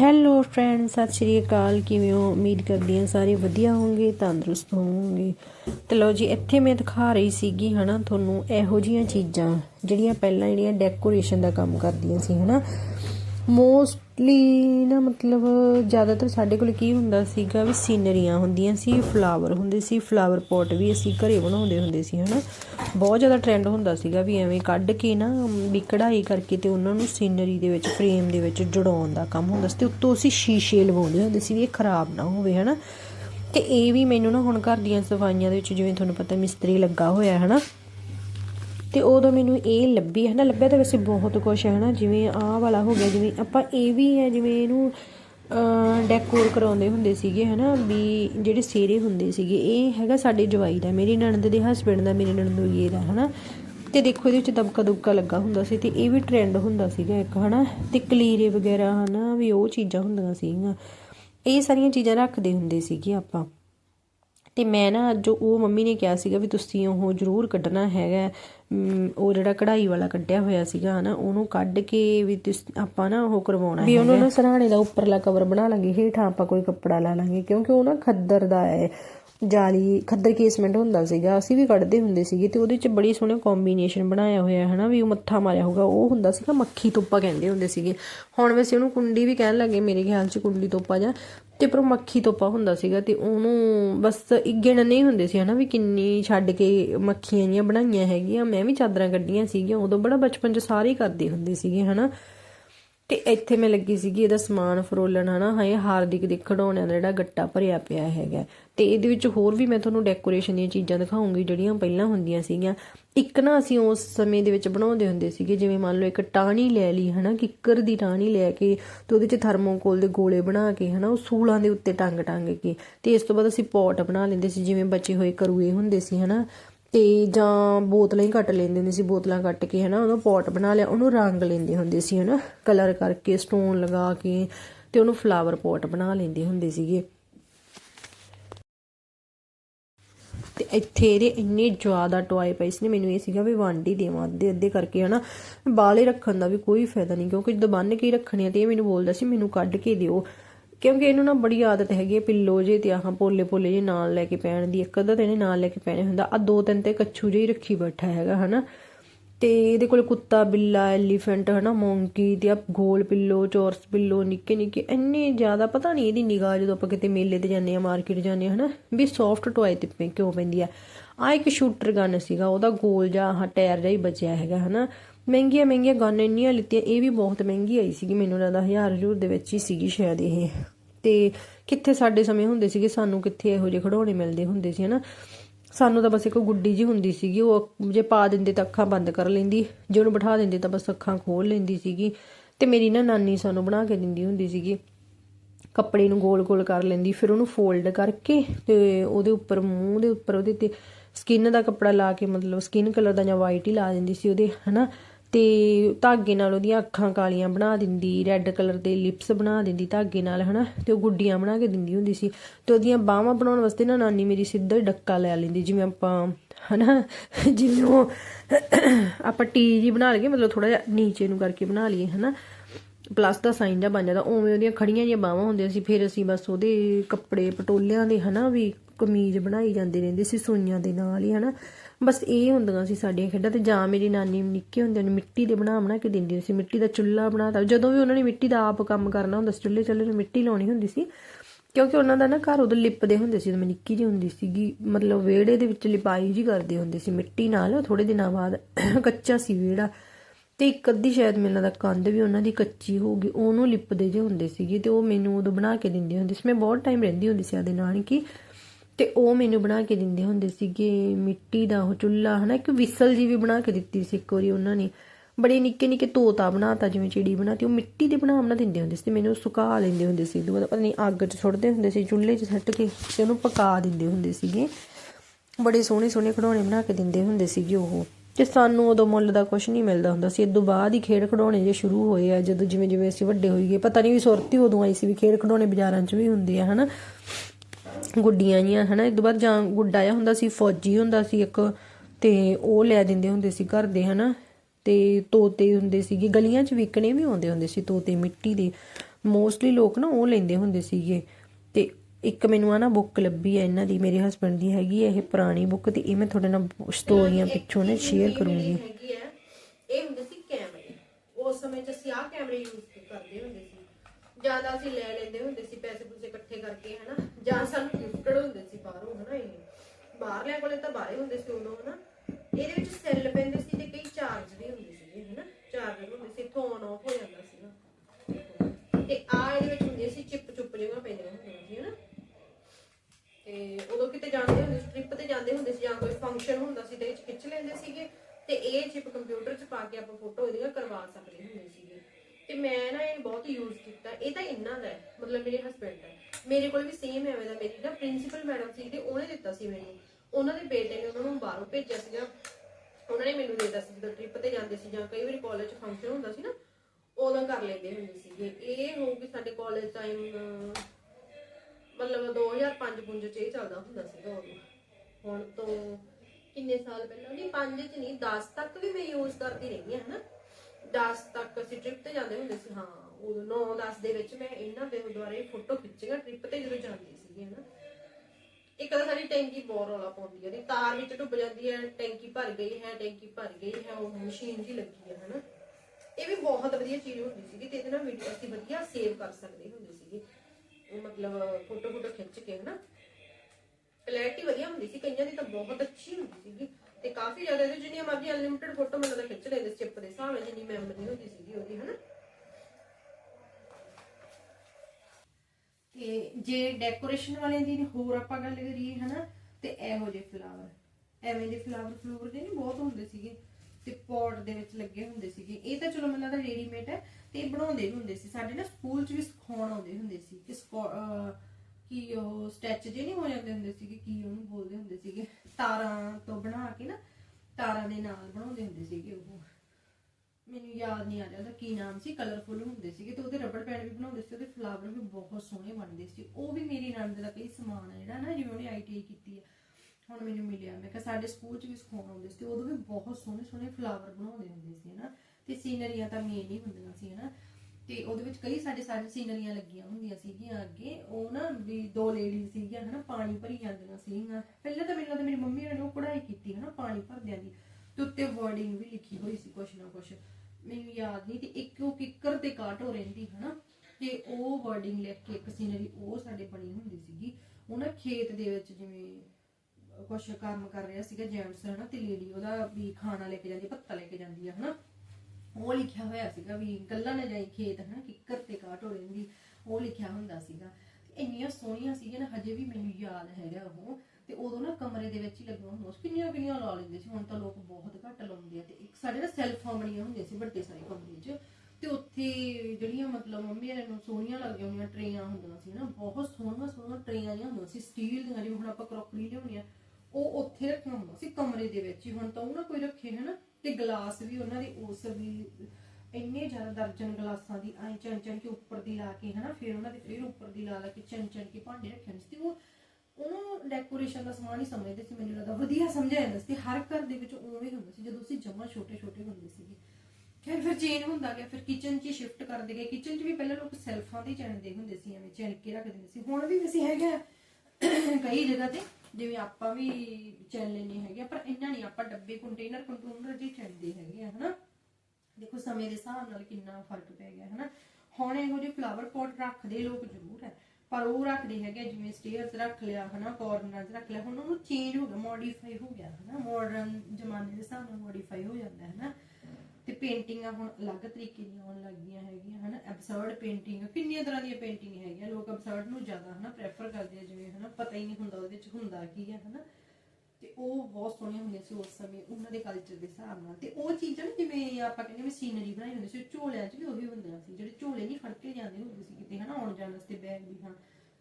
Hello friend ਸਤਿ ਸ਼੍ਰੀ ਅਕਾਲ। ਕਿਵੇਂ ਹੋ? ਉਮੀਦ ਕਰਦੀ ਹਾਂ ਸਾਰੇ ਵਧੀਆ ਹੋਵੋਗੇ ਤੰਦਰੁਸਤ ਹੋਵੋਗੇ। ਤੇ ਲਓ ਜੀ, ਇੱਥੇ ਮੈਂ ਦਿਖਾ ਰਹੀ ਸੀਗੀ ਹਨਾ ਤੁਹਾਨੂੰ ਇਹੋ ਜੀਆਂ ਚੀਜ਼ਾਂ, ਜਿਹੜੀਆਂ ਪਹਿਲਾਂ ਜਿਹੜੀਆਂ ਡੈਕੋਰੇਸ਼ਨ ਦਾ ਕੰਮ ਕਰਦੀਆਂ ਸੀ, ਹਨਾ? ਮੋਸਟਲੀ ਨਾ ਮਤਲਬ ਜ਼ਿਆਦਾਤਰ ਸਾਡੇ ਕੋਲ ਕੀ ਹੁੰਦਾ ਸੀਗਾ ਵੀ ਸੀਨਰੀਆਂ ਹੁੰਦੀਆਂ ਸੀ ਫਲਾਵਰ ਹੁੰਦੇ ਸੀ ਫਲਾਵਰ ਪੋਟ ਵੀ ਅਸੀਂ ਘਰੇ ਬਣਾਉਂਦੇ ਹੁੰਦੇ ਸੀ, ਹਨਾ। ਬਹੁਤ ਜ਼ਿਆਦਾ ਟ੍ਰੈਂਡ ਹੁੰਦਾ ਸੀਗਾ ਵੀ ਐਵੇਂ ਕੱਢ ਕੇ ਨਾ ਵੀ ਕਢਾਈ ਕਰਕੇ ਤੇ ਉਹਨਾਂ ਨੂੰ ਸੀਨਰੀ ਦੇ ਵਿੱਚ ਫਰੇਮ ਦੇ ਵਿੱਚ ਜੜਾਉਣ ਦਾ ਕੰਮ ਹੁੰਦਾ ਸੀ ਤੇ ਉੱਤੋਂ ਅਸੀਂ ਸ਼ੀਸ਼ੇ ਲਵਾਉਂਦੇ ਹੁੰਦੇ ਸੀ ਵੀ ਇਹ ਖਰਾਬ ਨਾ ਹੋਵੇ, ਹਨਾ। ਤੇ ਇਹ ਵੀ ਮੈਨੂੰ ਨਾ ਹੁਣ ਘਰ ਦੀਆਂ ਸਫਾਈਆਂ ਦੇ ਵਿੱਚ ਜਿਵੇਂ ਤੁਹਾਨੂੰ ਪਤਾ ਮਿਸਤਰੀ ਲੱਗਾ ਹੋਇਆ ਹੈ ਹਨਾ। ਤੇ ਉਦੋਂ ਮੈਨੂੰ ਇਹ ਲੱਭੀ ਹੈ ਨਾ, ਲੱਭਿਆ ਤਾਂ ਵੈਸੇ ਬਹੁਤ ਕੁਝ ਹੈ ਨਾ, ਜਿਵੇਂ ਆਹ ਵਾਲਾ ਹੋ ਗਿਆ, ਜਿਵੇਂ ਆਪਾਂ ਇਹ ਵੀ ਹੈ, ਜਿਵੇਂ ਇਹਨੂੰ ਡੈਕੋਰ ਕਰਾਉਂਦੇ ਹੁੰਦੇ ਸੀਗੇ ਹਨਾ ਵੀ ਜਿਹੜੇ ਸੇਰੇ ਹੁੰਦੇ ਸੀਗੇ, ਇਹ ਹੈਗਾ ਸਾਡੇ ਜਵਾਈ ਦਾ, ਮੇਰੀ ਨਣਦ ਦੇ ਹਸਬੰਡ ਦਾ, ਮੇਰੇ ਨਣਦੋਈਏ ਦਾ ਹਨਾ ਤੇ ਦੇਖੋ ਇਹਦੇ ਵਿੱਚ ਦਬਕਾ ਦੁਬਕਾ ਲੱਗਾ ਹੁੰਦਾ ਸੀ ਤੇ ਇਹ ਵੀ ਟ੍ਰੈਂਡ ਹੁੰਦਾ ਸੀਗਾ ਇੱਕ ਹਨਾ ਤੇ ਕਲੀਰੇ ਵਗੈਰਾ ਹਨਾ ਵੀ ਉਹ ਚੀਜ਼ਾਂ ਹੁੰਦੀਆਂ ਸੀਗੀਆਂ। ਇਹ ਸਾਰੀਆਂ ਚੀਜ਼ਾਂ ਰੱਖਦੇ ਹੁੰਦੇ ਸੀਗੇ ਆਪਾਂ। ਤੇ ਮੈਂ ਨਾ ਅੱਜ ਉਹ ਮੰਮੀ ਨੇ ਕਿਹਾ ਸੀਗਾ ਵੀ ਤੁਸੀਂ ਉਹ ਜ਼ਰੂਰ ਕੱਢਣਾ ਹੈਗਾ ਉਹ ਜਿਹੜਾ ਕਢਾਈ ਵਾਲਾ ਕੱਢਿਆ ਹੋਇਆ ਸੀਗਾ ਹਨਾ ਉਹਨੂੰ ਕੱਢ ਕੇ ਵੀ ਆਪਾਂ ਨਾ ਉਹ ਕਰਵਾਉਣਾ ਹੈ ਵੀ ਉਹਨੂੰ ਨਾ ਸਰਾਣੇ ਦਾ ਉੱਪਰਲਾ ਕਵਰ ਬਣਾ ਲਾਂਗੇ ਹੇਠਾਂ ਆਪਾਂ ਕੋਈ ਕੱਪੜਾ ਲਾ ਲਾਂਗੇ ਕਿਉਂਕਿ ਉਹ ਨਾ ਖੱਦਰ ਦਾ ਹੈ ਜਾਲੀ ਖੱਦਰ ਕੇਸਮੈਂਟ ਹੁੰਦਾ ਸੀਗਾ ਅਸੀਂ ਵੀ ਕੱਢਦੇ ਹੁੰਦੇ ਸੀਗੇ ਤੇ ਉਹਦੇ ਚ ਬੜੀ ਸੋਹਣੀ ਕੰਬੀਨੇਸ਼ਨ ਬਣਾਇਆ ਹੋਇਆ ਹੈ ਹਨਾ ਵੀ ਉਹ ਮੱਥਾ ਮਾਰਿਆ ਹੋਊਗਾ ਉਹ ਹੁੰਦਾ ਸੀਗਾ ਮੱਖੀ ਤੋਪਾ ਕਹਿੰਦੇ ਹੁੰਦੇ ਸੀਗੇ। ਹੁਣ ਵੈਸੇ ਉਹਨੂੰ ਕੁੰਡੀ ਵੀ ਕਹਿਣ ਲੱਗੇ ਮੇਰੇ ਖਿਆਲ ਚ ਕੁੰਡੀ ਤੋਪਾ ਜਾਂ ਤੇ ਪਰ ਮੱਖੀ ਤੋਪਾ ਹੁੰਦਾ ਸੀਗਾ ਤੇ ਉਹਨੂੰ ਬਸ ਗਿਣ ਨਹੀਂ ਹੁੰਦੇ ਸੀ ਹਨਾ ਵੀ ਕਿੰਨੀ ਛੱਡ ਕੇ ਮੱਖੀਆਂ ਜੀਆਂ ਬਣਾਈਆਂ ਹੈਗੀਆਂ ਮੈਂ ਵੀ ਚਾਦਰਾਂ ਕੱਢੀਆਂ ਸੀਗੀਆਂ, ਉਦੋਂ ਬੜਾ ਬਚਪਨ ਚ ਸਾਰੇ ਕਰਦੇ ਹੁੰਦੇ ਸੀਗੇ, ਹਨਾ? ਤੇ ਇੱਥੇ ਮੈਂ ਲੱਗੀ ਸੀਗੀ, ਇਹਦਾ ਸਮਾਨ ਫਰੋਲਣ, ਹਨਾ? ਹਾਏ, ਹਾਰਦਿਕ ਦੇ ਖਡੌਣਿਆਂ ਦਾ ਜਿਹੜਾ ਗੱਟਾ ਭਰਿਆ ਪਿਆ ਹੈਗਾ। ਤੇ ਇਹਦੇ ਵਿੱਚ ਹੋਰ ਵੀ ਮੈਂ ਤੁਹਾਨੂੰ ਡੈਕੋਰੇਸ਼ਨ ਦੀਆਂ ਚੀਜ਼ਾਂ ਦਿਖਾਉਂਗੀ, ਜਿਹੜੀਆਂ ਪਹਿਲਾਂ ਹੁੰਦੀਆਂ ਸੀਗੀਆਂ। ਇੱਕ ਨਾ ਅਸੀਂ ਉਸ ਸਮੇਂ ਦੇ ਵਿੱਚ ਬਣਾਉਂਦੇ ਹੁੰਦੇ ਸੀਗੇ, ਜਿਵੇਂ ਮੰਨ ਲਓ ਇੱਕ ਟਾਹਣੀ ਲੈ ਲਈ, ਹਨਾ? ਕਿੱਕਰ ਦੀ ਟਾਹਣੀ ਲੈ ਕੇ ਤੇ ਉਹਦੇ 'ਚ ਥਰਮੋਕੋਲ ਦੇ ਗੋਲੇ ਬਣਾ ਕੇ, ਹਨਾ? ਉਹ ਸੂਲਾਂ ਦੇ ਉੱਤੇ ਟੰਗ ਟੰਗ ਕੇ। ਤੇ ਇਸ ਤੋਂ ਬਾਅਦ ਅਸੀਂ ਪੌਟ ਬਣਾ ਲੈਂਦੇ ਸੀ, ਜਿਵੇਂ ਬਚੇ ਹੋਏ ਕਰੂਏ ਹੁੰਦੇ ਸੀ, ਹਨਾ? ਤੇ ਜਾਂ ਬੋਤਲਾਂ ਹੀ ਕੱਟ ਲੈਂਦੇ ਹੁੰਦੇ ਸੀ, ਬੋਤਲਾਂ ਕੱਟ ਕੇ, ਹਨਾ ਉਹਦਾ ਪੌਟ ਬਣਾ ਲਿਆ, ਉਹਨੂੰ ਰੰਗ ਲੈਂਦੇ ਹੁੰਦੇ ਸੀ, ਹਨਾ ਕਲਰ ਕਰਕੇ ਸਟੋਨ ਲਗਾ ਕੇ, ਤੇ ਉਹਨੂੰ ਫਲਾਵਰ ਪੋਟ ਬਣਾ ਲੈਂਦੇ ਹੁੰਦੇ ਸੀਗੇ। ਤੇ ਇੱਥੇ ਇਹਦੇ ਇੰਨੇ ਜ਼ਿਆਦਾ ਟੋਏ ਪਏ ਸੀ ਨੇ, ਮੈਨੂੰ ਇਹ ਸੀਗਾ ਵੀ ਵੰਡ ਹੀ ਦੇਵਾਂ, ਅੱਧੇ ਅੱਧੇ ਕਰਕੇ, ਹਨਾ। ਬਾਲੇ ਰੱਖਣ ਦਾ ਵੀ ਕੋਈ ਫਾਇਦਾ ਨਹੀਂ, ਕਿਉਂਕਿ ਜਦੋਂ ਬੰਨ ਕੇ ਰੱਖਣੇ ਆ, ਤੇ ਇਹ ਮੈਨੂੰ ਬੋਲਦਾ ਸੀ, ਮੈਨੂੰ ਕੱਢ ਕੇ ਦਿਓ। ਕਿਉਂਕਿ ਇਹਨੂੰ ਨਾ ਬੜੀ ਆਦਤ ਹੈਗੀ ਹੈ ਪਿੱਲੋ ਜੇ ਤੇ ਆਹਾਂ ਪੋਲੇ ਪੋਲੇ ਜੇ ਨਾਲ ਲੈ ਕੇ ਪੈਣ ਦੀ, ਇੱਕ ਅੱਧਾ ਤੇ ਇਹਨੇ ਨਾਲ ਲੈ ਕੇ ਪੈਣੇ ਹੁੰਦਾ। ਆ ਦੋ ਤਿੰਨ ਤੇ ਕੱਛੂ ਜਿਹੀ ਰੱਖੀ ਬੈਠਾ ਹੈਗਾ, ਹਨਾ? ਤੇ ਇਹਦੇ ਕੋਲ ਕੁੱਤਾ ਬਿੱਲਾ, ਐਲੀਫੈਂਟ, ਹਨਾ, ਮੌਂਕੀ ਤੇ ਆ ਗੋਲ ਪਿੱਲੋ, ਚੋਰਸ ਪਿੱਲੋ, ਨਿੱਕੇ ਨਿੱਕੇ, ਇੰਨੇ ਜ਼ਿਆਦਾ ਪਤਾ ਨਹੀਂ ਇਹਦੀ ਨਿਗਾਹ ਜਦੋਂ ਆਪਾਂ ਕਿਤੇ ਮੇਲੇ ਤੇ ਜਾਂਦੇ ਆ ਮਾਰਕੀਟ ਜਾਂਦੇ ਆ ਹਨਾ? ਵੀ ਸੌਫਟ ਟੋਏ ਤੇ ਕਿਉਂ ਪੈਂਦੀ ਆ? ਆ ਇੱਕ ਸ਼ੂਟਰ ਗਨ ਸੀਗਾ, ਉਹਦਾ ਗੋਲ ਜਾਂ ਆਹ ਟਾਇਰ ਜਿਹਾ ਹੀ ਬਚਿਆ ਹੈਗਾ, ਹਨਾ? ਮਹਿੰਗੀਆਂ ਮਹਿੰਗੀਆਂ ਗਨ ਇੰਨੀਆਂ ਲਿੱਤੀਆਂ, ਇਹ ਵੀ ਬਹੁਤ ਮਹਿੰਗੀ ਆਈ ਸੀਗੀ, ਮੈਨੂੰ ਲੱਗਦਾ 1000 ਹਜ਼ੂਰ ਦੇ ਵਿੱਚ ਹੀ ਸੀਗੀ ਸ਼ਾਇਦ ਇਹ। ਤੇ ਕਿੱਥੇ ਸਾਡੇ ਸਮੇਂ ਹੁੰਦੇ ਸੀਗੇ, ਸਾਨੂੰ ਕਿੱਥੇ ਇਹੋ ਜਿਹੇ ਖੜੋਣੇ ਮਿਲਦੇ ਹੁੰਦੇ ਸੀ, ਹਨਾ? ਸਾਨੂੰ ਤਾਂ ਬਸ ਇੱਕ ਗੁੱਡੀ ਜੀ ਹੁੰਦੀ ਸੀਗੀ, ਉਹ ਜੇ ਪਾ ਦਿੰਦੇ ਤਾਂ ਅੱਖਾਂ ਬੰਦ ਕਰ ਲੈਂਦੀ, ਜੇ ਉਹਨੂੰ ਬਿਠਾ ਦਿੰਦੇ ਤਾਂ ਬਸ ਅੱਖਾਂ ਖੋਲ ਲੈਂਦੀ ਸੀਗੀ। ਤੇ ਮੇਰੀ ਨਾ ਨਾਨੀ ਸਾਨੂੰ ਬਣਾ ਕੇ ਦਿੰਦੀ ਹੁੰਦੀ ਸੀਗੀ, ਕੱਪੜੇ ਨੂੰ ਗੋਲ-ਗੋਲ ਕਰ ਲੈਂਦੀ, ਫਿਰ ਉਹਨੂੰ ਫੋਲਡ ਕਰਕੇ ਤੇ ਉਹਦੇ ਉੱਪਰ ਮੂੰਹ ਦੇ ਉੱਪਰ ਉਹਦੇ ਤੇ ਸਕਿਨ ਦਾ ਕੱਪੜਾ ਲਾ ਕੇ, ਮਤਲਬ ਸਕਿਨ ਕਲਰ ਦਾ ਜਾਂ ਵਾਈਟ ਹੀ ਲਾ ਦਿੰਦੀ ਸੀ ਉਹਦੇ, ਹਨਾ? ਤੇ ਧਾਗੇ ਨਾਲ ਉਹਦੀਆਂ ਅੱਖਾਂ ਕਾਲੀਆਂ ਬਣਾ ਦਿੰਦੀ ਰੈੱਡ ਕਲਰ ਦੇ ਲਿਪਸ ਬਣਾ ਦਿੰਦੀ ਧਾਗੇ ਨਾਲ, ਹਨਾ? ਤੇ ਉਹ ਗੁੱਡੀਆਂ ਬਣਾ ਕੇ ਦਿੰਦੀ ਹੁੰਦੀ ਸੀ। ਤੇ ਉਹਦੀਆਂ ਬਾਹਾਂ ਬਣਾਉਣ ਵਾਸਤੇ ਨਾ ਨਾਨੀ ਮੇਰੀ ਸਿੱਧਾ ਹੀ ਡੱਕਾ ਲੈ ਲੈਂਦੀ, ਜਿਵੇਂ ਆਪਾਂ, ਹਨਾ? ਜਿਵੇਂ ਉਹ ਆਪਾਂ ਟੀ ਜੀ ਬਣਾ ਲਈਏ, ਮਤਲਬ ਥੋੜਾ ਜਿਹਾ ਨੀਚੇ ਨੂੰ ਕਰਕੇ ਬਣਾ ਲਈਏ, ਹਨਾ? ਪਲੱਸ ਦਾ ਸਾਈਨ ਜਾਂ ਬਣ ਜਾਂਦਾ। ਉਵੇਂ ਉਹਦੀਆਂ ਖੜੀਆਂ ਜਿਹੀਆਂ ਬਾਹਾਂ ਹੁੰਦੀਆਂ ਸੀ। ਫਿਰ ਅਸੀਂ ਬਸ ਉਹਦੇ ਕੱਪੜੇ ਪਟੋਲਿਆਂ ਦੇ, ਹਨਾ, ਵੀ ਕਮੀਜ਼ ਬਣਾਈ ਜਾਂਦੇ ਰਹਿੰਦੇ ਸੀ, ਸੂਈਆਂ ਦੇ ਨਾਲ ਹੀ, ਹਨਾ? ਬਸ ਇਹ ਹੁੰਦੀਆਂ ਸੀ ਸਾਡੀਆਂ ਖੇਡਾਂ ਤੇ ਜਾਂ ਮੇਰੀ ਨਾਨੀ ਨਿੱਕੇ ਹੁੰਦੇ ਨੂੰ ਮਿੱਟੀ ਦੇ ਬਣਾ ਬਣਾ ਕੇ ਦਿੰਦੀ ਸੀ, ਮਿੱਟੀ ਦਾ ਚੁੱਲ੍ਹਾ ਬਣਾਤਾ। ਜਦੋਂ ਵੀ ਉਹਨਾਂ ਨੇ ਮਿੱਟੀ ਦਾ ਆਪ ਕੰਮ ਕਰਨਾ ਹੁੰਦਾ ਸੀ, ਚੁੱਲ੍ਹੇ ਚੱਲੇ ਨੂੰ ਮਿੱਟੀ ਲਾਉਣੀ ਹੁੰਦੀ ਸੀ, ਕਿਉਂਕਿ ਉਹਨਾਂ ਦਾ ਨਾ ਘਰ ਉਦੋਂ ਲਿਪਦੇ ਹੁੰਦੇ ਸੀ, ਜਦੋਂ ਮੈਂ ਨਿੱਕੀ ਜਿਹੀ ਹੁੰਦੀ ਸੀਗੀ, ਮਤਲਬ ਵਿਹੜੇ ਦੇ ਵਿੱਚ ਲਿਪਾਈ ਜੀ ਕਰਦੇ ਹੁੰਦੇ ਸੀ, ਮਿੱਟੀ ਨਾਲ ਥੋੜੇ ਦਿਨਾਂ ਬਾਅਦ ਕੱਚਾ ਸੀ ਵਿਹੜਾ। ਤੇ ਇੱਕ ਅੱਧੀ ਸ਼ਾਇਦ ਮੈਨੂੰ ਦਾ ਕੰਧ ਵੀ ਉਹਨਾਂ ਦੀ ਕੱਚੀ ਹੋਊਗੀ ਉਹਨੂੰ ਲਿਪਦੇ ਜੇ ਹੁੰਦੇ ਸੀਗੇ ਤੇ ਉਹ ਮੈਨੂੰ ਉਦੋਂ ਬਣਾ ਕੇ ਦਿੰਦੇ ਹੁੰਦੇ ਸੀ। ਮੈਂ ਬਹੁਤ ਟਾਈਮ ਰਹਿੰਦੀ ਹੁੰਦੀ ਸੀ ਆਦੇ ਨਾਲ ਕਿ ਤੇ ਉਹ ਮੈਨੂੰ ਬਣਾ ਕੇ ਦਿੰਦੇ ਹੁੰਦੇ ਸੀਗੇ, ਮਿੱਟੀ ਦਾ ਉਹ ਚੁੱਲ੍ਹਾ, ਹਨਾ, ਇੱਕ ਵਿਸਲ ਜੀ ਵੀ ਬਣਾ ਕੇ ਦਿੱਤੀ ਸੀ ਇੱਕ ਵਾਰੀ ਉਹਨਾਂ ਨੇ। ਬੜੇ ਨਿੱਕੇ ਨਿੱਕੇ ਤੋਤਾ ਬਣਾਤਾ, ਜਿਵੇਂ ਚਿੜੀ ਬਣਾਤੀ, ਉਹ ਮਿੱਟੀ ਦੇ ਬਣਾ ਬਣਾ ਦਿੰਦੇ ਹੁੰਦੇ ਸੀ ਤੇ ਮੈਨੂੰ ਸੁਕਾ ਲੈਂਦੇ ਹੁੰਦੇ ਸੀ। ਦੁਬਾਰਾ ਪਤਾ ਨਹੀਂ ਅੱਗ 'ਚ ਸੁੱਟਦੇ ਹੁੰਦੇ ਸੀ, ਚੁੱਲ੍ਹੇ 'ਚ ਸੱਟ ਕੇ ਤੇ ਉਹਨੂੰ ਪਕਾ ਦਿੰਦੇ ਹੁੰਦੇ ਸੀਗੇ। ਬੜੇ ਸੋਹਣੇ ਸੋਹਣੇ ਖਿਡੌਣੇ ਬਣਾ ਕੇ ਦਿੰਦੇ ਹੁੰਦੇ ਸੀਗੇ ਉਹ। ਤੇ ਸਾਨੂੰ ਉਦੋਂ ਮੁੱਲ ਦਾ ਕੁਝ ਨਹੀਂ ਮਿਲਦਾ ਹੁੰਦਾ ਸੀ। ਇਦੋਂ ਬਾਅਦ ਹੀ ਖੇਡ ਖਿਡੌਣੇ ਜੇ ਸ਼ੁਰੂ ਹੋਏ ਆ, ਜਦੋਂ ਜਿਵੇਂ ਜਿਵੇਂ ਅਸੀਂ ਵੱਡੇ ਹੋਈਏ, ਪਤਾ ਨਹੀਂ ਵੀ ਸੁਰਤੀ ਉਦੋਂ ਆਈ ਸੀ ਵੀ ਖੇਡ ਖਿਡੌਣੇ ਬਾਜ਼ਾਰਾਂ 'ਚ ਵੀ ਹੁੰਦੇ ਆ, ਹਨਾ। ਗੁੱਡੀਆਂ ਜੀਆਂ, ਹਨਾ? ਇਦੋਂ ਬਾਅਦ ਜਾਂ ਗੁੱਡਾ ਆ ਹੁੰਦਾ ਸੀ, ਫੌਜੀ ਹੁੰਦਾ ਸੀ ਇੱਕ, ਤੇ ਉਹ ਲੈ ਦਿੰਦੇ ਹੁੰਦੇ ਸੀ ਘਰ ਦੇ, ਹਨਾ? ਤੇ ਤੋਤੇ ਹੁੰਦੇ ਸੀਗੇ, ਗਲੀਆਂ 'ਚ ਵਿਕਣੇ ਵੀ ਆਉਂਦੇ ਹੁੰਦੇ ਸੀ ਤੋਤੇ ਮਿੱਟੀ ਦੇ। ਮੋਸਟਲੀ ਲੋਕ ਨਾ ਉਹ ਲੈਂਦੇ ਹੁੰਦੇ ਸੀਗੇ। ਤੇ ਇੱਕ ਮੈਨੂੰ ਆ ਨਾ ਬੁੱਕ ਲੱਭੀ ਹੈ ਇਹਨਾਂ ਦੀ, ਮੇਰੇ ਹਸਬੰਡ ਦੀ ਹੈਗੀ ਹੈ ਇਹ ਪੁਰਾਣੀ ਬੁੱਕ ਤੇ, ਇਹ ਮੈਂ ਤੁਹਾਡੇ ਨਾਲ ਸਟੋਰੀਆਂ ਪਿੱਛੋਂ ਨਾ ਸ਼ੇਅਰ ਕਰੂੰਗੀ। ਇਹ ਹੁੰਦੇ ਸੀ ਕੈਮਰੇ। ਉਸ ਸਮੇਂ 'ਚ ਅਸੀਂ ਆਹ ਕੈਮਰੇ ਯੂਜ਼ ਕਰਦੇ ਹੁੰਦੇ ਸੀ। ਜ਼ਿਆਦਾ ਅਸੀਂ ਲੈ ਲੈਂਦੇ ਹੁੰਦੇ ਸੀ ਪੈਸੇ ਪੂਸੇ ਇਕੱਠੇ ਕਰਕੇ, ਹਨਾ? ਜਾਂ ਸਾਨੂੰ ਗਿਫਟਡ ਹੁੰਦੇ ਸੀ ਬਾਹਰੋਂ, ਹਨਾ ਇਹ। ਬਾਹਰਲਿਆਂ ਕੋਲੇ ਤਾਂ ਬਾਹਰੇ ਹੁੰਦੇ ਸੀ ਉਦੋਂ, ਹਨਾ। ਇਹਦੇ ਵਿੱਚ ਸੈੱਲ ਪੈਂਦੇ ਸੀ ਤੇ ਕਈ ਚਾਰਜ ਵੀ ਹੁੰਦੇ ਸੀਗੇ, ਹਨਾ। ਚਾਰਜਰ ਹੁੰਦੇ ਸੀ, ਇੱਥੋਂ ਔਨ ਆਫ ਹੋ ਜਾਂਦਾ ਸੀਗਾ। ਤੇ ਆ ਇਹਦੇ ਵਿੱਚ ਹੁੰਦੀਆਂ ਸੀ ਚਿਪ ਚੁੱਪ ਜਿਹੀਆਂ ਪੈਂਦੀਆਂ ਹੁੰਦੀਆਂ ਸੀ, ਹਨਾ। ਤੇ ਉਦੋਂ ਕਿਤੇ ਜਾਂਦੇ ਹੁੰਦੇ ਸੀ ਟ੍ਰਿਪ ਤੇ ਜਾਂਦੇ ਹੁੰਦੇ ਸੀ ਜਾਂ ਕੋਈ ਫੰਕਸ਼ਨ ਹੁੰਦਾ ਸੀ ਤੇ ਇਹ ਖਿੱਚ ਲੈਂਦੇ ਸੀਗੇ। ਤੇ ਇਹ ਚਿਪ ਕੰਪਿਊਟਰ 'ਚ ਪਾ ਕੇ ਆਪਾਂ ਫੋਟੋ ਇਹਦੀਆਂ ਕਰਵਾ ਸਕਦੇ ਹੁੰਦੇ ਸੀਗੇ। ਤੇ ਮੈਂ ਨਾ ਇਹ ਬਹੁਤ ਯੂਜ਼ ਕੀਤਾ, ਇਹ ਤਾਂ ਇਹਨਾਂ ਦਾ ਮਤਲਬ ਮੇਰੇ ਹਸਬੰਡ ਹੈ ਮੇਰੇ ਕੋਲ ਵੀ ਸੇਮ ਐਵੇਂ ਦਾ ਮੇਰੀ ਨਾ ਪ੍ਰਿੰਸੀਪਲ ਮੈਡਮ ਸੀ ਤੇ ਉਹਨੇ ਦਿੱਤਾ ਸੀ ਮੈਨੂੰ। ਉਹਨਾਂ ਦੇ ਬੇਟੇ ਨੇ ਉਹਨਾਂ ਨੂੰ ਬਾਹਰੋਂ ਭੇਜਿਆ ਸੀਗਾ। ਉਹਨਾਂ ਨੇ ਮੈਨੂੰ ਦੇ ਦਿੱਤਾ ਸੀ, ਜਦੋਂ ਟ੍ਰਿਪ ਤੇ ਜਾਂਦੇ ਸੀ ਜਾਂ ਕਈ ਵਾਰੀ ਕਾਲਜ ਫੰਕਸ਼ਨ ਹੁੰਦਾ ਸੀ ਨਾ, ਉਦੋਂ ਕਰ ਲੈਂਦੇ ਹੁੰਦੇ ਸੀਗੇ। ਇਹ ਹੋਊਗੀ ਸਾਡੇ ਕਾਲਜ ਟਾਈਮ ਮਤਲਬ 2005 ਪੁੰਜ ਚ ਇਹ ਚੱਲਦਾ ਹੁੰਦਾ ਸੀਗਾ ਉਦੋਂ ਹੁਣ ਤੋਂ ਕਿੰਨੇ ਸਾਲ ਪਹਿਲਾਂ? ਨਹੀਂ 5 ਚ ਨਹੀਂ 10 ਤੱਕ ਵੀ ਮੈਂ ਯੂਜ਼ ਕਰਦੀ ਰਹੀ ਹਾਂ, ਹਨਾ? 10 ਤੱਕ ਅਸੀਂ ਟ੍ਰਿਪ ਤੇ ਜਾਂਦੇ ਹੁੰਦੇ ਸੀ, ਹਾਂ, ਉਦੋਂ 9 10 ਦੇ ਵਿੱਚ ਮੈਂ ਇਹਨਾਂ ਦੇ ਦੁਆਰੇ ਫੋਟੋ ਖਿੱਚੀਆਂ ਟ੍ਰਿਪ ਤੇ ਜਦੋਂ ਜਾਂਦੀ ਸੀਗੀ, ਹਨਾ। ਇੱਕ ਤਾਂ ਸਾਡੀ ਟੈਂਕੀ ਬਹੁਤ ਰੌਲਾ ਪਾਉਂਦੀ ਹੈ ਦੀ ਤਾਰ ਵਿੱਚ ਡੁੱਬ ਜਾਂਦੀ ਹੈ ਟੈਂਕੀ ਭਰ ਗਈ ਹੈ, ਟੈਂਕੀ ਭਰ ਗਈ ਹੈ, ਉਹ ਮਸ਼ੀਨ ਜੀ ਲੱਗੀ ਹੈ ਹਨਾ। ਇਹ ਵੀ ਬਹੁਤ ਵਧੀਆ ਚੀਜ਼ ਹੁੰਦੀ ਸੀਗੀ ਤੇ ਇਹਦੇ ਨਾਲ ਵੀਡੀਓ ਅਸੀਂ ਵਧੀਆ ਸੇਵ ਕਰ ਸਕਦੇ ਹੁੰਦੇ ਸੀਗੇ। ਉਹ ਮਤਲਬ ਫੋਟੋ ਫੋਟੋ ਖਿੱਚ ਕੇ, ਹਨਾ। ਕਲੈਰਿਟੀ ਵਧੀਆ ਹੁੰਦੀ ਸੀ, ਕਈਆਂ ਦੀ ਤਾਂ ਬਹੁਤ ਅੱਛੀ ਹੁੰਦੀ ਸੀਗੀ। ਤੇ ਕਾਫੀ ਜ਼ਿਆਦਾ ਇਹਦੇ ਜਿੰਨੀਆਂ ਮਰਜ਼ੀ ਅਨਲਿਮਿਟਿਡ ਫੋਟੋ ਮੈਨੂੰ ਤਾਂ ਖਿੱਚ ਲੈਂਦੇ ਚਿਪ ਦੇ ਹਿਸਾਬ ਨਾਲ ਜਿੰਨੀ ਮੈਮਰੀ ਹੁੰਦੀ ਸੀਗੀ ਉਹਦੀ, ਹਨਾ? ਤੇ ਜੇ ਡੈਕੋਰੇਸ਼ਨ ਵਾਲਿਆਂ ਦੀ ਹੋਰ ਆਪਾਂ ਗੱਲ ਕਰੀਏ, ਹਨਾ, ਤੇ ਇਹੋ ਜਿਹੇ ਫਲਾਵਰ ਐਵੇਂ ਦੇ ਫਲਾਵਰ ਫਲੂਵਰ ਦੇ ਨਹੀਂ ਬਹੁਤ ਹੁੰਦੇ ਸੀਗੇ, ਤੇ ਪੌਟ ਦੇ ਵਿੱਚ ਲੱਗੇ ਹੁੰਦੇ ਸੀਗੇ। ਇਹ ਤਾਂ ਚਲੋ ਮੈਨੂੰ ਲੱਗਦਾ ਰੈਡੀਮੇਡ ਹੈ, ਤੇ ਇਹ ਬਣਾਉਂਦੇ ਹੁੰਦੇ ਸੀ। ਸਾਡੇ ਨਾ ਸਕੂਲ 'ਚ ਵੀ ਸਿਖਾਉਣ ਆਉਂਦੇ ਹੁੰਦੇ ਸੀ ਕਿ ਸਕੋ- ਕੀ ਉਹ ਸਟੈਚ ਜੇ ਨਹੀਂ ਹੋ ਜਾਂਦੇ ਹੁੰਦੇ ਸੀਗੇ, ਕੀ ਉਹਨੂੰ ਬੋਲਦੇ ਹੁੰਦੇ ਸੀਗੇ। ਤਾਰਾਂ ਤੋਂ ਬਣਾ ਕੇ ਨਾ, ਤਾਰਾਂ ਦੇ ਨਾਲ ਬਣਾਉਂਦੇ ਹੁੰਦੇ ਸੀਗੇ ਉਹ। ਮੈਨੂੰ ਯਾਦ ਨਹੀਂ ਆ ਰਿਹਾ ਉਹਦਾ ਕੀ ਨਾਮ ਸੀ ਕਲਰਫੁਲ ਹੁੰਦੇ ਸੀਗੇ ਤੇ ਉਹਦੇ ਰਬੜ ਬੈਂਡ ਵੀ ਬਣਾਉਂਦੇ ਸੀ, ਉਹਦੇ ਫਲਾਵਰ ਵੀ ਬਹੁਤ ਸੋਹਣੇ ਬਣਦੇ ਸੀ। ਉਹ ਵੀ ਮੇਰੀ ਨਣਦ ਦਾ ਕਈ ਸਮਾਨ ਹੈ ਜਿਹੜਾ ਨਾ, ਜਿਵੇਂ ਉਹਨੇ ਆਈਟੀਆਈ ਕੀਤੀ ਹੈ ਹੁਣ ਮੈਨੂੰ ਮਿਲਿਆ, ਮੈਂ ਕਿਹਾ ਸਾਡੇ ਸਕੂਲ 'ਚ ਵੀ ਸਿਖਾਉਣ ਆਉਂਦੇ ਸੀ ਤੇ ਉਦੋਂ ਵੀ ਬਹੁਤ ਸੋਹਣੇ ਸੋਹਣੇ ਫਲਾਵਰ ਬਣਾਉਂਦੇ ਹੁੰਦੇ ਸੀ ਹਨਾ। ਤੇ ਸੀਨਰੀਆਂ ਤਾਂ ਮੇਨ ਹੀ ਹੁੰਦੀਆਂ ਸੀ ਹਨਾ। ਤੇ ਉਹਦੇ ਵਿੱਚ ਕਈ ਸਾਡੇ ਸਾਰੇ ਸੀਨਰੀਆਂ ਲੱਗੀਆਂ ਹੁੰਦੀਆਂ ਸੀਗੀਆਂ ਅੱਗੇ। ਉਹ ਨਾ ਵੀ ਦੋ ਲੇਡੀ ਸੀਗੀਆਂ, ਹਨਾ, ਪਾਣੀ ਭਰੀ ਜਾਂਦੀਆਂ ਸੀਗੀਆਂ। ਪਹਿਲਾਂ ਤਾਂ ਮੈਨੂੰ ਲੱਗਦਾ ਮੇਰੀ ਮੰਮੀ ਨੇ ਉਹ ਕਢਾਈ ਕੀਤੀ, ਹਨਾ, ਪਾਣੀ ਭਰਦਿਆਂ ਦੀ। ਤੇ ਉੱਤੇ ਵਰਡਿੰਗ ਵੀ ਲਿਖੀ ਹੋਈ ਸੀ ਕੁਛ ਨਾ ਕੁਛ। ਮੈਨੂੰ ਯਾਦ ਨਹੀਂ ਤੇ ਇੱਕ ਉਹ ਕਿੱਕਰ ਤੇ ਕਾਟੋ ਰਹਿੰਦੀ, ਹਨਾ। ਤੇ ਉਹ ਵਰਡਿੰਗ ਲਿਖ ਕੇ ਇੱਕ ਸੀਨਰੀ ਉਹ ਸਾਡੇ ਬਣੀ ਹੁੰਦੀ ਸੀਗੀ। ਉਹ ਨਾ ਖੇਤ ਦੇ ਵਿੱਚ ਜਿਵੇਂ ਕੁਛ ਕੰਮ ਕਰ ਰਿਹਾ ਸੀਗਾ ਜੈਂਟਸ ਹਨਾ, ਤੇ ਲੇਡੀ ਉਹਦਾ ਵੀ ਖਾਣਾ ਲੈ ਕੇ ਜਾਂਦੀ ਪੱਤਾ ਲੈ ਕੇ ਜਾਂਦੀ ਆ, ਹਨਾ। ਉਹ ਲਿਖਿਆ ਹੋਇਆ ਸੀਗਾ ਵੀ ਗੱਲਾਂ ਨਾ ਜਾਈ ਖੇਤ, ਹਨਾ, ਕਿੱਕਰ ਤੇ ਕਾਟੋ ਰਹਿੰਦੀ ਉਹ ਲਿਖਿਆ ਹੁੰਦਾ ਸੀਗਾ। ਇੰਨੀਆਂ ਸੋਹਣੀਆਂ ਸੀਗੀਆਂ ਨਾ, ਹਜੇ ਵੀ ਮੈਨੂੰ ਯਾਦ ਹੈਗਾ ਉਹ। ਤੇ ਉਦੋਂ ਨਾ ਕਮਰੇ ਦੇ ਵਿੱਚ ਹੀ ਲੱਗੀਆਂ ਹੁੰਦੀਆਂ ਸੀ, ਕਿੰਨੀਆਂ ਕਿੰਨੀਆਂ ਲਾ ਲੈਂਦੇ ਸੀ। ਹੁਣ ਤਾਂ ਲੋਕ ਬਹੁਤ ਘੱਟ ਲਾਉਂਦੇ ਆ ਤੇ ਇੱਕ ਸਾਡੇ ਨਾ ਸੈਲਫਾਂ ਬਣੀਆਂ ਹੁੰਦੀਆਂ ਸੀ ਵੱਡੇ ਸਾਰੇ ਕਮਰੇ 'ਚ। ਤੇ ਉੱਥੇ ਜਿਹੜੀਆਂ ਮਤਲਬ ਮੰਮੀ ਨੂੰ ਸੋਹਣੀਆਂ ਲੱਗੀਆਂ ਹੁੰਦੀਆਂ, ਟਰੇਆਂ ਹੁੰਦੀਆਂ ਸੀ ਨਾ, ਬਹੁਤ ਸੋਹਣਾ ਸੋਹਣਾ ਟਰੇਆਂ ਜਿਹੀਆਂ ਹੁੰਦੀਆਂ ਸੀ ਸਟੀਲ ਦੀਆਂ ਜਿਵੇਂ ਹੁਣ ਆਪਾਂ ਕਰੋਕਰੀ ਲਿਆਉਣੀ ਆ ਉਹ ਉੱਥੇ ਰੱਖਿਆ ਹੁੰਦਾ ਸੀ ਕਮਰੇ ਦੇ ਵਿੱਚ ਹੀ। ਹੁਣ ਤਾਂ ਉਹ ਨਾ ਕੋਈ ਰੱਖੇ, ਹਨਾ? ਤੇ ਗਲਾਸ ਵੀ, ਉਹਨਾਂ ਦੇ ਉਸ ਵੀ ਇੰਨੇ ਜ਼ਿਆਦਾ ਦਰਜਨ ਗਲਾਸਾਂ ਦੀ ਐਂ ਚਣ ਚਣ ਕੇ ਉੱਪਰ ਦੀ ਲਾ ਕੇ, ਹਨਾ? ਫਿਰ ਉਹਨਾਂ ਦੇ ਫਿਰ ਉੱਪਰ ਦੀ ਲਾ ਲਾ ਕੇ ਚਣ ਚਣ ਕੇ ਭਾਂਡੇ ਰੱਖੇ ਹੁੰਦੇ ਸੀ। ਤੇ ਉਹ, ਉਹਨੂੰ ਡੈਕੋਰੇਸ਼ਨ ਦਾ ਸਮਾਨ ਹੀ ਸਮਝਦੇ ਸੀ, ਮੈਨੂੰ ਲੱਗਦਾ। ਵਧੀਆ ਸਮਝਿਆ ਜਾਂਦਾ ਸੀ। ਹਰ ਘਰ ਦੇ ਵਿੱਚ ਉਵੇਂ ਹੁੰਦਾ ਸੀ, ਜਦੋਂ ਅਸੀਂ ਜਮਾ ਛੋਟੇ ਛੋਟੇ ਹੁੰਦੇ ਸੀਗੇ। ਫਿਰ ਫਿਰ ਚੇਂਜ ਹੁੰਦਾ ਗਿਆ। ਫਿਰ ਕਿਚਨ 'ਚ ਸ਼ਿਫਟ ਕਰਦੇ ਗਏ। ਕਿਚਨ 'ਚ ਵੀ ਪਹਿਲਾਂ ਲੋਕ ਸੈਲਫਾਂ ਦੇ ਚਿਣਦੇ ਹੁੰਦੇ ਸੀ, ਐਵੇਂ ਚਣ ਕੇ ਰੱਖ ਸੀ। ਹੁਣ ਵੀ ਵੈਸੇ ਹੈਗਾ ਕਈ ਜਗ੍ਹਾ ਤੇ ਜਿਵੇਂ ਆਪਾਂ ਵੀ ਚੈਨ ਲੈਣੇ ਹੈਗੇ ਪਰ ਇੰਨਾ ਨਹੀਂ ਆਪਾਂ ਡੱਬੇ ਕੰਟੇਨਰ ਕੰਟੇਨਰ ਜੀ ਚਣਦੇ ਹੈਗੇ ਆ ਹਨਾ? ਦੇਖੋ ਸਮੇਂ ਦੇ ਹਿਸਾਬ ਨਾਲ ਕਿੰਨਾ ਫ਼ਰਕ ਪੈ ਗਿਆ ਹਨਾ? ਹੁਣ ਇਹੋ ਜਿਹੇ ਫਲਾਵਰ ਪੋਟ ਰੱਖਦੇ ਲੋਕ ਜ਼ਰੂਰ ਹੈ ਪਰ ਉਹ ਰੱਖਦੇ ਹੈਗੇ ਆ, ਜਿਵੇਂ ਸਟੇਅਰਸ ਰੱਖ ਲਿਆ ਹਨਾ? ਕਾਰਨਰ ਰੱਖ ਲਿਆ ਹੁਣ ਉਹਨੂੰ ਚੇਂਜ ਹੋ ਗਿਆ ਮੋਡੀਫਾਈ ਹੋ ਗਿਆ ਹਨਾ? ਮਾਡਰਨ ਜ਼ਮਾਨੇ ਦੇ ਹਿਸਾਬ ਨਾਲ ਮੋਡੀਫਾਈ ਹੋ ਜਾਂਦਾ ਹੈ ਹਨਾ? ਤੇ ਪੇਂਟਿੰਗਾਂ ਹੁਣ ਅਲੱਗ ਤਰੀਕੇ ਦੀਆਂ ਆਉਣ ਲੱਗੀਆਂ ਹੈਗੀਆਂ, ਹਨਾ? ਐਬਸਰਡ ਪੇਂਟਿੰਗ ਕਿੰਨੀਆਂ ਤਰ੍ਹਾਂ ਦੀਆਂ ਪੇਂਟਿੰਗ ਹੈਗੀਆਂ? ਲੋਕ ਐਬਸਰਡ ਨੂੰ ਜ਼ਿਆਦਾ, ਹਨਾ ਪ੍ਰੈਫਰ ਕਰਦੇ ਆ, ਜਿਵੇਂ, ਹਨਾ, ਪਤਾ ਹੀ ਨਹੀਂ ਹੁੰਦਾ ਉਹਦੇ ਵਿੱਚ ਹੁੰਦਾ ਕੀ ਹੈ ਹਨਾ? ਤੇ ਉਹ ਬਹੁਤ ਸੋਹਣੀਆਂ ਹੁੰਦੀਆਂ ਸੀ ਉਸ ਸਮੇਂ, ਉਹਨਾਂ ਦੇ ਕਲਚਰ ਦੇ ਹਿਸਾਬ ਨਾਲ। ਤੇ ਉਹ ਚੀਜ਼ਾਂ ਨਾ ਜਿਵੇਂ ਆਪਾਂ ਕਹਿੰਦੇ ਵੀ ਸੀਨਰੀ ਬਣਾਈ ਹੁੰਦੀ ਸੀ, ਝੋਲਿਆਂ 'ਚ ਵੀ ਉਹੀ ਹੁੰਦੀਆਂ ਸੀ, ਜਿਹੜੇ ਝੋਲੇ ਨਹੀਂ ਫੜ ਕੇ ਜਾਂਦੇ ਹੁੰਦੇ ਸੀ ਕਿਤੇ, ਹਨਾ, ਆਉਣ ਜਾਣ ਵਾਸਤੇ ਬੈਗ ਵੀ ਹਾਂ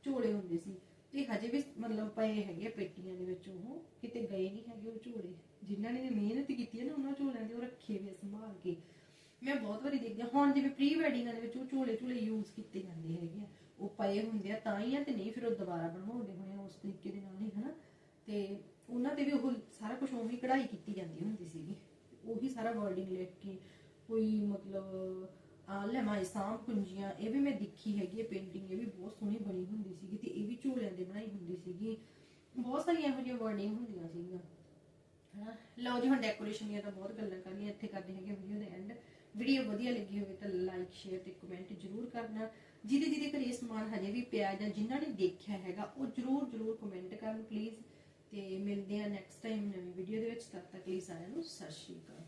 ਝੋਲੇ ਹੁੰਦੇ ਸੀ। ਤੇ ਹਜੇ ਵੀ ਮਤਲਬ ਪਏ ਹੈਗੇ ਪੇਟੀਆਂ ਦੇ ਵਿੱਚ ਉਹ, ਕਿਤੇ ਗਏ ਨਹੀਂ ਹੈਗੇ ਉਹ ਝੋਲੇ। ਜਿਨ੍ਹਾਂ ਨੇ ਮਿਹਨਤ ਕੀਤੀ ਹੈ ਨਾ, ਉਹਨਾਂ ਝੋਲਿਆਂ ਦੇ ਉਹ ਰੱਖੇ ਵੀ ਆ, ਸੰਭਾਲ ਕੇ। ਮੈਂ ਬਹੁਤ ਵਾਰੀ ਦੇਖਦੀ ਹਾਂ, ਹੁਣ ਜਿਵੇਂ ਪ੍ਰੀ ਵੈਡਿੰਗਾਂ ਦੇ ਵਿੱਚ ਉਹ ਝੋਲੇ ਝੋਲੇ ਯੂਜ਼ ਕੀਤੇ ਜਾਂਦੇ ਹੈਗੇ ਆ। ਉਹ ਪਏ ਹੁੰਦੇ ਆ, ਤਾਂ ਹੀ ਆ ਤੇ ਨਹੀਂ, ਫਿਰ ਉਹ ਦੁਬਾਰਾ ਬਣਵਾਉਂਦੇ ਹੋਣੇ ਆ ਉਸ ਤਰੀਕੇ ਦੇ ਨਾਲ ਹੀ, ਹਨਾ? ਤੇ ਉਹਨਾਂ ਤੇ ਵੀ ਉਹ ਸਾਰਾ ਕੁਝ ਉਵੇਂ ਕਢਾਈ ਕੀਤੀ ਜਾਂਦੀ ਹੁੰਦੀ ਸੀਗੀ। ਉਹੀ ਸਾਰਾ ਵਰਡਿੰਗ ਲਿਖ ਕੇ, ਕੋਈ ਮਤਲਬ, ਆ ਲੈਮਾਈ ਸਾਂਭ ਕੁੰਜੀਆਂ, ਇਹ ਵੀ ਮੈਂ ਦੇਖੀ ਹੈਗੀ ਹੈ ਪੇਂਟਿੰਗ ਇਹ ਵੀ ਬਹੁਤ ਸੋਹਣੀ ਬਣੀ ਹੁੰਦੀ ਸੀਗੀ ਤੇ ਇਹ ਵੀ ਝੋਲਿਆਂ ਦੇ ਬਣਾਈ ਹੁੰਦੀ ਸੀਗੀ। ਬਹੁਤ ਸਾਰੀਆਂ ਇਹੋ ਜਿਹੀਆਂ ਵਰਡਿੰਗ ਹੁੰਦੀਆਂ ਸੀਗੀਆਂ। ਹਨਾ? ਲਓ ਜੀ, ਹੁਣ ਡੈਕੋਰੇਸ਼ਨ ਦੀਆਂ ਤਾਂ ਬਹੁਤ ਗੱਲਾਂ ਕਰ ਲਈਆਂ, ਇੱਥੇ ਕਰਦੇ ਹੈਗੇ ਵੀਡੀਓ ਦੇ ਐਂਡ ਵੀਡੀਓ ਵਧੀਆ ਲੱਗੀ ਹੋਵੇ ਤਾਂ ਲਾਈਕ ਸ਼ੇਅਰ ਤੇ ਕਮੈਂਟ ਜਰੂਰ ਕਰਨਾ। ਜਿਹਦੇ ਜਿਹਦੇ ਘਰੇ ਸਮਾਨ ਹਜੇ ਵੀ ਪਿਆ ਜਾਂ ਜਿਨ੍ਹਾਂ ਨੇ ਦੇਖਿਆ ਹੈਗਾ, ਉਹ ਜਰੂਰ ਜਰੂਰ ਕਮੈਂਟ ਕਰਨ ਪਲੀਜ਼ ਤੇ ਮਿਲਦੇ ਆ ਨੈਕਸਟ ਟਾਈਮ ਨਵੀਂ ਵੀਡੀਓ ਦੇ ਵਿੱਚ, ਤਦ ਤੱਕ ਲਈ ਸਾਰਿਆਂ ਨੂੰ ਸਤਿ ਸ਼੍ਰੀ ਅਕਾਲ।